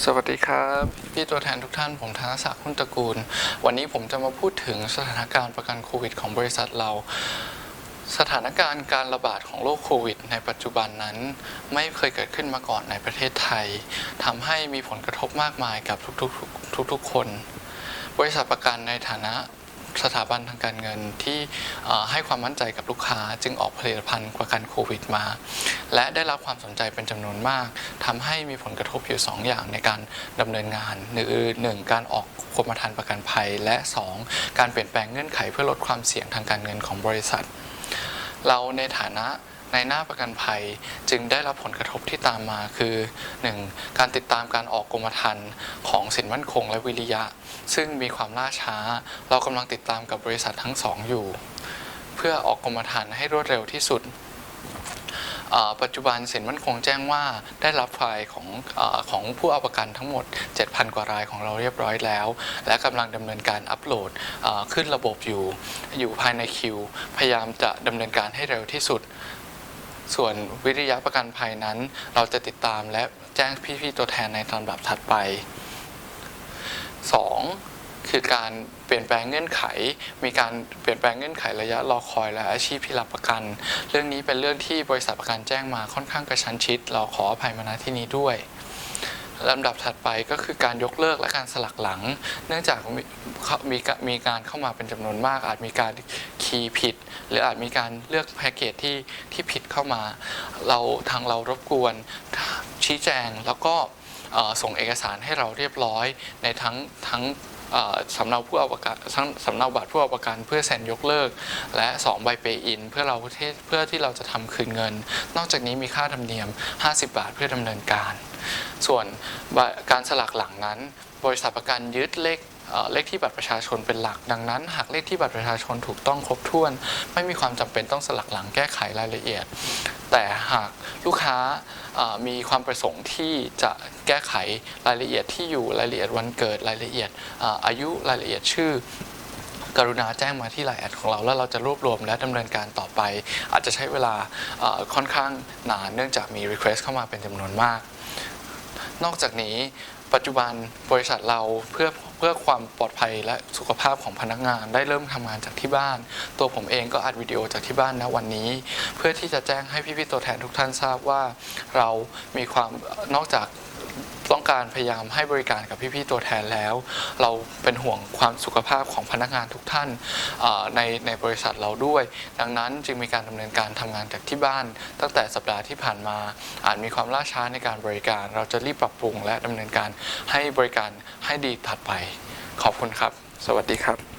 สวัสดีครับพี่ตัวแทนทุกท่านผมธนศักดิ์หุ้นตระกูล วันนี้ผมจะมาพูดถึงสถานการณ์ประกันโควิดของบริษัทเรา สถานการณ์การระบาดของโรคโควิด ในปัจจุบันนั้น ไม่เคยเกิดขึ้นมาก่อนในประเทศไทยทำให้มีผลกระทบมากมายกับทุกๆทุกๆคน บริษัทประกันในฐานะ สถาบันทางการเงินที่ให้ความมั่นใจกับลูกค้าจึงออกผลิตภัณฑ์ประกันโควิดมา และได้รับความสนใจเป็นจำนวนมากทำให้มีผลกระทบอยู่ 2 อย่างในการดำเนินงานคือหนึ่งการออกกรมธรรม์ประกันภัย และ 2 การเปลี่ยนแปลงเงื่อนไขเพื่อลดความเสี่ยงทางการเงินของบริษัท เราในฐานะ ในหน้าประกันภัยจึงได้รับผลกระทบที่ตามมาคือ 1. การติดตามการออกกรมธรรม์ของสินมั่นคงและวิริยะ ซึ่งมีความล่าช้า เรากำลังติดตามกับบริษัททั้งสองอยู่ เพื่อออกกรมธรรม์ให้รวดเร็วที่สุดปัจจุบันสินมั่นคงแจ้งว่าได้รับไฟล์ของอของผู้เอาประกันทั้งหมด 7,000 กว่ารายของเราเรียบร้อยแล้ว และกำลังดำเนินการอัปโหลดขึ้นระบบอยู่ อยู่ภายในคิว พยายามจะดำเนินการให้เร็วที่สุด ส่วนวิริยะประกันภัยนั้น เราจะติดตามและแจ้งพี่ๆตัวแทนในลำดับถัดไป 2. คือการเปลี่ยนแปลงเงื่อนไข มีการเปลี่ยนแปลงเงื่อนไขระยะรอคอยและอาชีพที่รับประกัน เรื่องนี้เป็นเรื่องที่บริษัทประกันแจ้งมาค่อนข้างกระชั้นชิด เราขออภัยมาณที่นี้ด้วยลำดับถัดไปก็คือการยกเลิกและการสลักหลัง เนื่องจากมีเขามีกะมีการเข้ามาเป็นจำนวนมาก อาจมีการ คีย์ผิด หรืออาจมีการเลือกแพ็กเกจที่ที่ผิดเข้ามา เราทางเรารบกวนชี้แจงแล้วก็ส่งเอกสารให้เราเรียบร้อยในทั้งทั้งสำเนาผู้เอาประกันทั้งสำเนาบัตรผู้เอาประกันเพื่อเซ็นยกเลิก และ 2 ใบเปย์อิน เพื่อเราเพื่อที่เราจะทำคืนเงิน นอกจากนี้มีค่าธรรมเนียม 50 บาทเพื่อดำเนินการ ส่วนการสลักหลังนั้น บริษัทประกันยึดเลข เลขที่บัตรประชาชนเป็นหลัก ดังนั้น หากเลขที่บัตรประชาชนถูกต้องครบถ้วน ไม่มีความจำเป็นต้องสลักหลังแก้ไขรายละเอียด แต่หากลูกค้ามีความประสงค์ที่จะแก้ไขรายละเอียดที่อยู่รายละเอียดวันเกิดรายละเอียดออายุรายละเอียดชื่อกรุณาแจ้งมาที่ไลน์แอดของเราแล้วเราจะรวบรวมและดำเนินการต่อไป อาจจะใช้เวลาค่อนข้างนานเนื่องจากมี Request เข้ามาเป็นจำนวนมาก นอกจากนี้ปัจจุบันบริษัทเราเพื่อ พื่อความปลอดภัยและสุขภาพของพนักงาน ได้เริ่มทำงานจากที่บ้าน ตัวผมเองก็อัดวิดีโอจากที่บ้านนะวันนี้ เพื่อที่จะแจ้งให้พี่ๆตัวแทนทุกท่านทราบว่า เรามีความนอกจาก ต้องการพยายามให้บริการกับพี่ๆตัวแทนแล้ว เราเป็นห่วงความสุขภาพของพนักงานทุกท่านในในบริษัทเราด้วย ดังนั้นจึงมีการดำเนินการทำงานจากที่บ้าน ตั้งแต่สัปดาห์ที่ผ่านมา อาจมีความล่าช้าในการบริการ เราจะรีบปรับปรุงและดำเนินการให้บริการให้ดีถัดไป ขอบคุณครับ สวัสดีครับ